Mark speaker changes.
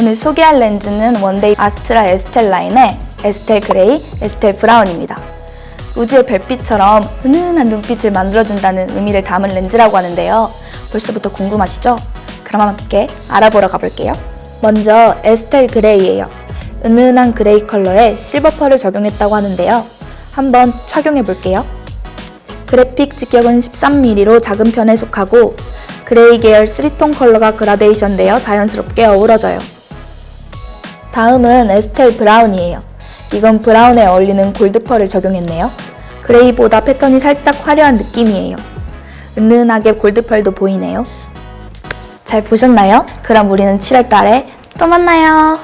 Speaker 1: 오늘 소개할 렌즈는 원데이 아스트라 에스텔 라인의 에스텔 그레이, 에스텔 브라운입니다. 우주의 별빛처럼 은은한 눈빛을 만들어준다는 의미를 담은 렌즈라고 하는데요. 벌써부터 궁금하시죠? 그럼 함께 알아보러 가볼게요. 먼저 에스텔 그레이예요. 은은한 그레이 컬러에 실버 펄을 적용했다고 하는데요. 한번 착용해 볼게요. 그래픽 직격은 13mm로 작은 편에 속하고 그레이 계열 3톤 컬러가 그라데이션 되어 자연스럽게 어우러져요. 다음은 에스텔 브라운이에요. 이건 브라운에 어울리는 골드 펄을 적용했네요. 그레이보다 패턴이 살짝 화려한 느낌이에요. 은은하게 골드 펄도 보이네요. 잘 보셨나요? 그럼 우리는 7월달에 또 만나요.